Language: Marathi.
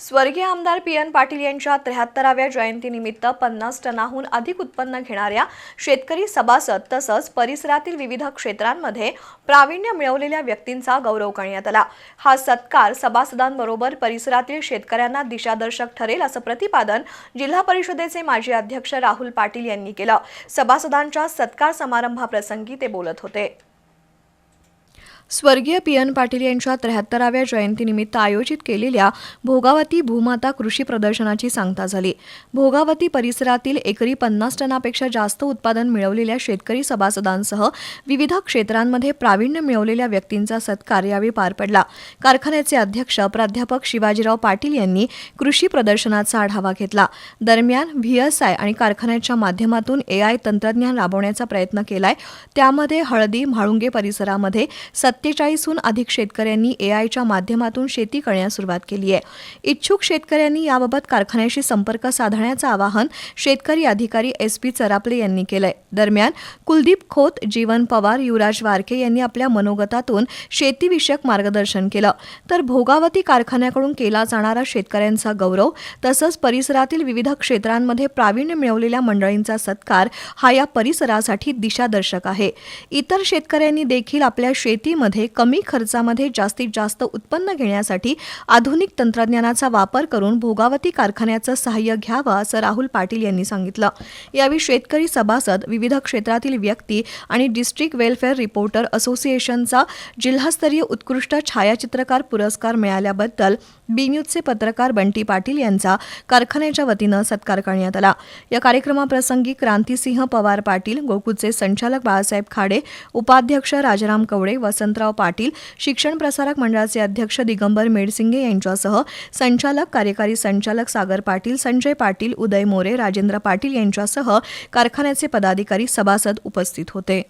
स्वर्गीय आमदार पी एन पाटील यांच्या त्र्याहत्तराव्या जयंतीनिमित्त पन्नास टनाहून अधिक उत्पन्न घेणाऱ्या शेतकरी सभासद तसंच परिसरातील विविध क्षेत्रांमध्ये प्रावीण्य मिळवलेल्या व्यक्तींचा गौरव करण्यात आला. हा सत्कार सभासदांबरोबर परिसरातील शेतकऱ्यांना दिशादर्शक ठरेल असं प्रतिपादन जिल्हा परिषदेचे माजी अध्यक्ष राहुल पाटील यांनी केलं. सभासदांच्या सत्कार समारंभाप्रसंगी ते बोलत होते. स्वर्गीय पी एन पाटील यांच्या त्र्याहत्तराव्या जयंतीनिमित्त आयोजित केलेल्या भोगावती भूमाता कृषी प्रदर्शनाची सांगता झाली. भोगावती परिसरातील एकरी पन्नास टनापेक्षा जास्त उत्पादन मिळवलेल्या शेतकरी सभासदांसह विविध क्षेत्रांमध्ये प्रावीण्य मिळवलेल्या व्यक्तींचा सत्कार यावेळी पार पडला. कारखान्याचे अध्यक्ष प्राध्यापक शिवाजीराव पाटील यांनी कृषी प्रदर्शनाचा आढावा घेतला. दरम्यान व्हीएसआय आणि कारखान्याच्या माध्यमातून एआय तंत्रज्ञान राबवण्याचा प्रयत्न केलाय. त्यामध्ये हळदी म्हाळुंगे परिसरामध्ये सत्तेचाळीसहून अधिक शेतकऱ्यांनी एआयच्या माध्यमातून शेती करण्यास सुरुवात केली आहे. इच्छुक शेतकऱ्यांनी याबाबत कारखान्याशी संपर्क साधण्याचं आवाहन शेतकरी अधिकारी एस पी चरापले यांनी केलंय. दरम्यान कुलदीप खोत जीवन पवार युवराज वारके यांनी आपल्या मनोगतातून शेतीविषयक मार्गदर्शन केलं. तर भोगावती कारखान्याकडून केला जाणारा शेतकऱ्यांचा गौरव तसंच परिसरातील विविध क्षेत्रांमध्ये प्रावीण्य मिळवलेल्या मंडळींचा सत्कार हा या परिसरासाठी दिशादर्शक आहे. इतर शेतकऱ्यांनी देखील आपल्या शेतीमध्ये कमी खर्चामध्ये जास्तीत जास्त उत्पन्न घेण्यासाठी आधुनिक तंत्रज्ञानाचा वापर करून भोगावती कारखान्याचं सहाय्य घ्यावं असं राहुल पाटील यांनी सांगितलं. यावेळी शेतकरी सभासद विविध क्षेत्रातील व्यक्ती आणि डिस्ट्रिक्ट वेलफेअर रिपोर्टर असोसिएशनचा जिल्हास्तरीय उत्कृष्ट छायाचित्रकार पुरस्कार मिळाल्याबद्दल बी न्यूजचे पत्रकार बंटी पाटील यांचा कारखान्याच्या वतीनं सत्कार करण्यात आला. या कार्यक्रमाप्रसंगी क्रांतिसिंह पवार पाटील गोकुळचे संचालक बाळासाहेब खाडे उपाध्यक्ष राजाराम कवडे वसंत यशवंतराव पाटील शिक्षण प्रसारक मंडळाचे अध्यक्ष दिगंबर मेडसिंगे यांच्यासह संचालक कार्यकारी संचालक सागर पाटील संजय पाटील उदय मोरे राजेंद्र पाटील यांच्यासह कारखान्याचे पदाधिकारी सभासद उपस्थित होते.